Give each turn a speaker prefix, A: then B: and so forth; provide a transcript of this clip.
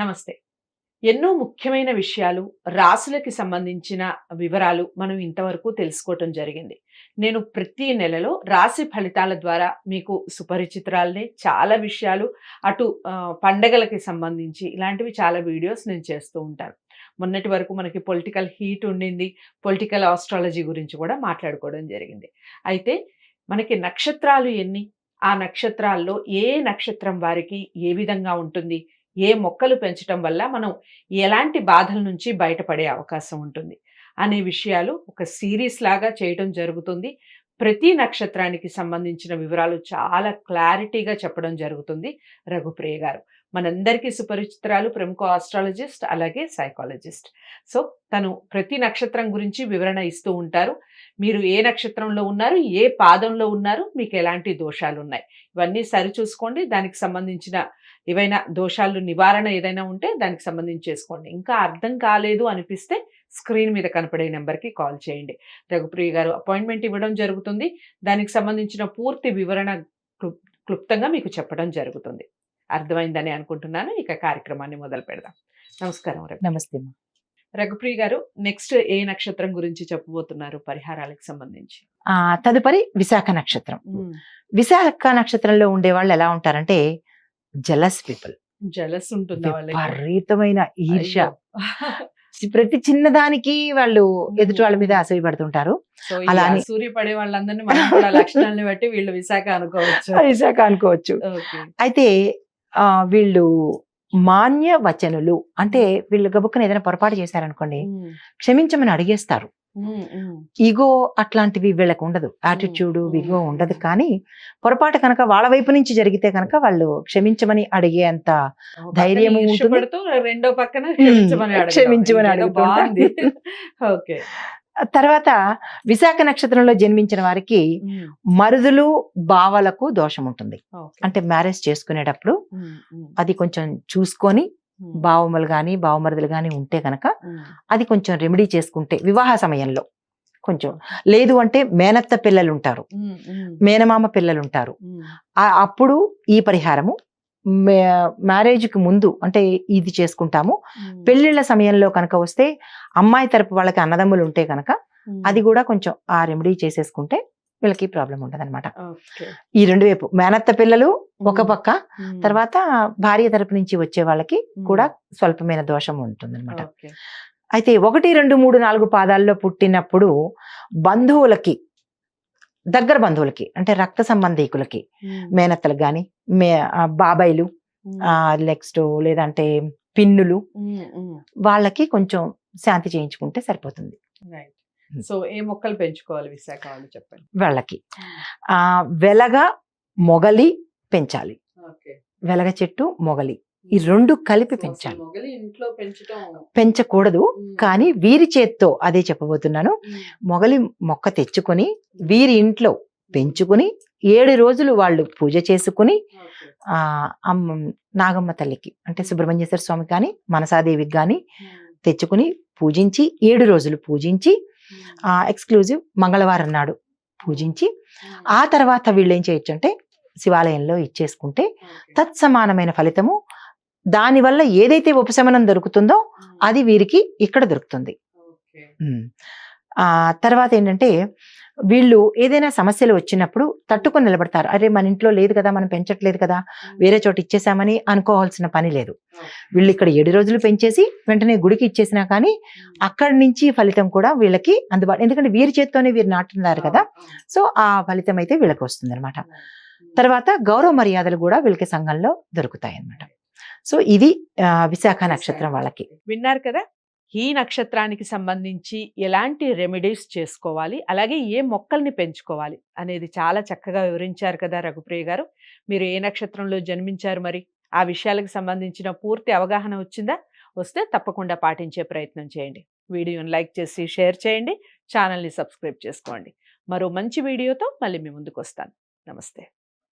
A: నమస్తే. ఎన్నో ముఖ్యమైన విషయాలు రాసులకి సంబంధించిన వివరాలు మనం ఇంతవరకు తెలుసుకోవటం జరిగింది. నేను ప్రతి నెలలో రాశి ఫలితాల ద్వారా మీకు సుపరిచితురాలనే చాలా విషయాలు అటు పండగలకి సంబంధించి ఇలాంటివి చాలా వీడియోస్ నేను చేస్తూ ఉంటాను. మొన్నటి వరకు మనకి పొలిటికల్ హీట్ ఉండింది పొలిటికల్ ఆస్ట్రాలజీ గురించి కూడా మాట్లాడుకోవడం జరిగింది. అయితే మనకి నక్షత్రాలు ఎన్ని? ఆ నక్షత్రాల్లో ఏ నక్షత్రం వారికి ఏ విధంగా ఉంటుంది? ఏ మొక్కలు పెంచడం వల్ల మనం ఎలాంటి బాధల నుంచి బయటపడే అవకాశం ఉంటుంది అనే విషయాలు ఒక సిరీస్ లాగా చేయడం జరుగుతుంది. ప్రతి నక్షత్రానికి సంబంధించిన వివరాలు చాలా క్లారిటీగా చెప్పడం జరుగుతుంది. రఘుప్రియ గారు మనందరికీ సుపరిచితురాలు ప్రముఖ ఆస్ట్రాలజిస్ట్ అలాగే సైకాలజిస్ట్. సో తను ప్రతి నక్షత్రం గురించి వివరణ ఇస్తూ ఉంటారు. మీరు ఏ నక్షత్రంలో ఉన్నారు ఏ పాదంలో ఉన్నారు మీకు ఎలాంటి దోషాలు ఉన్నాయి ఇవన్నీ సరిచూసుకోండి దానికి సంబంధించిన ఏవైనా దోషాలు నివారణ ఏదైనా ఉంటే దానికి సంబంధించి చేసుకోండి. ఇంకా అర్థం కాలేదు అనిపిస్తే స్క్రీన్ మీద కనపడే నెంబర్కి కాల్ చేయండి. రఘుప్రియ గారు అపాయింట్మెంట్ ఇవ్వడం జరుగుతుంది. దానికి సంబంధించిన పూర్తి వివరణ క్లుప్- క్లుప్తంగా మీకు చెప్పడం జరుగుతుంది. అర్థమైందని అనుకుంటున్నాను. ఇక కార్యక్రమాన్ని మొదలు పెడదాం. నమస్కారం రఘు.
B: నమస్తే.
A: రఘుప్రియ గారు నెక్స్ట్ ఏ నక్షత్రం గురించి చెప్పబోతున్నారు పరిహారాలకు సంబంధించి?
B: తదుపరి విశాఖ నక్షత్రం. విశాఖ నక్షత్రంలో ఉండే వాళ్ళు ఎలా ఉంటారంటే జలస్ పీపుల్
A: జలస్ ఉంటుందా
B: విపరీతమైన ఈర్ష. ప్రతి చిన్నదానికి వాళ్ళు. ఎదుటి వాళ్ళ మీద అసూయ పడుతుంటారు.
A: సో ఈ
B: అలా అని-
A: సూర్య పడే వాళ్ళందరినీ లక్షణాలను బట్టి వీళ్ళు విశాఖ అనుకోవచ్చు.
B: విశాఖ అనుకోవచ్చు. అయితే ఆ వీళ్ళు మాన్య వచనులు అంటే వీళ్ళు గబుక్కన ఏదైనా పొరపాటు చేశారనుకోండి క్షమించమని అడిగేస్తారు. ఈగో అట్లాంటివి వీళ్ళకు ఉండదు. యాటిట్యూడ్. విగో ఉండదు. కానీ పొరపాటు కనుక వాళ్ళ వైపు నుంచి జరిగితే కనుక వాళ్ళు క్షమించమని అడిగే అంత ధైర్యం
A: రెండో పక్కన క్షమించమని. బాగుంది. ఓకే.
B: తర్వాత విశాఖ నక్షత్రంలో జన్మించిన వారికి మరుదులు బావలకు దోషం ఉంటుంది. అంటే మ్యారేజ్ చేసుకునేటప్పుడు అది కొంచెం చూసుకొని బావమలు గాని బావమరుదులు గాని ఉంటే కనుక. అది కొంచెం రెమెడీ చేసుకుంటే వివాహ సమయంలో కొంచెం లేదు అంటే మేనత్త పిల్లలు ఉంటారు మేనమామ పిల్లలు ఉంటారు అప్పుడు ఈ పరిహారము మ్యారేజ్కి ముందు అంటే ఇది చేసుకుంటాము.
A: ఉమ్,
B: పెళ్ళిళ్ళ సమయంలో కనుక వస్తే అమ్మాయి తరపు వాళ్ళకి అన్నదమ్ములు ఉంటే కనుక. అది కూడా కొంచెం ఆ రెమెడీ చేసేసుకుంటే వీళ్ళకి ప్రాబ్లం ఉండదు అనమాట
A: ఓకే.
B: ఈ రెండు వైపు మేనత్త పిల్లలు ఒక పక్క తర్వాత భార్య తరపు నుంచి వచ్చే వాళ్ళకి కూడా స్వల్పమైన దోషం ఉంటుంది
A: ఓకే.
B: అయితే ఒకటి రెండు మూడు నాలుగు పాదాల్లో పుట్టినప్పుడు బంధువులకి దగ్గర బంధువులకి అంటే రక్త సంబంధీకులకి మేనత్తలకు కానీ మే బాబాయిలు నెక్స్ట్ లేదంటే పిన్నులు. వాళ్ళకి కొంచెం శాంతి చేయించుకుంటే సరిపోతుంది.
A: సో ఏ మొక్కలు పెంచుకోవాలి విశాఖ వాళ్ళు చెప్పండి?
B: వాళ్ళకి. ఆ వెలగ మొగలి పెంచాలి. వెలగ చెట్టు మొగలి. ఈ రెండు కలిపి పెంచాలి.
A: ఇంట్లో పెంచడం
B: పెంచకూడదు. కానీ వీరి చేత్తో అదే చెప్పబోతున్నాను. మొగలి మొక్క తెచ్చుకొని వీరి ఇంట్లో పెంచుకుని ఏడు రోజులు వాళ్ళు పూజ చేసుకుని
A: ఓకే.
B: ఆ అమ్మ నాగమ్మ తల్లికి అంటే సుబ్రహ్మణ్యేశ్వర స్వామి కానీ మనసాదేవికి కానీ తెచ్చుకుని పూజించి ఏడు రోజులు పూజించి ఎక్స్క్లూజివ్ మంగళవారం నాడు పూజించి ఆ. తర్వాత వీళ్ళు ఏం చేయొచ్చు అంటే శివాలయంలో ఇచ్చేసుకుంటే. తత్సమానమైన ఫలితము దానివల్ల ఏదైతే ఉపశమనం దొరుకుతుందో అది వీరికి ఇక్కడ దొరుకుతుంది. తర్వాత ఏంటంటే వీళ్ళు ఏదైనా సమస్యలు వచ్చినప్పుడు తట్టుకొని నిలబడతారు. అరే మన ఇంట్లో లేదు కదా మనం పెంచట్లేదు కదా వేరే చోట ఇచ్చేసామని అనుకోవాల్సిన పని లేదు. వీళ్ళు ఇక్కడ ఏడు రోజులు పెంచేసి వెంటనే గుడికి ఇచ్చేసినా కానీ అక్కడి నుంచి ఫలితం కూడా వీళ్ళకి అందుబాటు ఎందుకంటే వీరి చేత్తోనే వీరు నాటున్నారు కదా. సో ఆ ఫలితం అయితే వీళ్ళకి వస్తుంది అనమాట తర్వాత గౌరవ మర్యాదలు కూడా వీళ్ళకి సంఘంలో దొరుకుతాయి అన్నమాట సో ఇది విశాఖ నక్షత్రం వాళ్ళకి.
A: విన్నారు కదా? ఈ నక్షత్రానికి సంబంధించి ఎలాంటి రెమెడీస్ చేసుకోవాలి? అలాగే ఏ మొక్కల్ని పెంచుకోవాలి? అనేది చాలా చక్కగా వివరించారు కదా రఘుప్రియ గారు. మీరు ఏ నక్షత్రంలో జన్మించారు మరి? ఆ విషయాలకు సంబంధించిన పూర్తి అవగాహన వచ్చిందా? వస్తే తప్పకుండా పాటించే ప్రయత్నం చేయండి. వీడియోని లైక్ చేసి షేర్ చేయండి. ఛానల్ని సబ్స్క్రైబ్ చేసుకోండి. మరో మంచి వీడియోతో మళ్ళీ మీ ముందుకు వస్తాను. నమస్తే.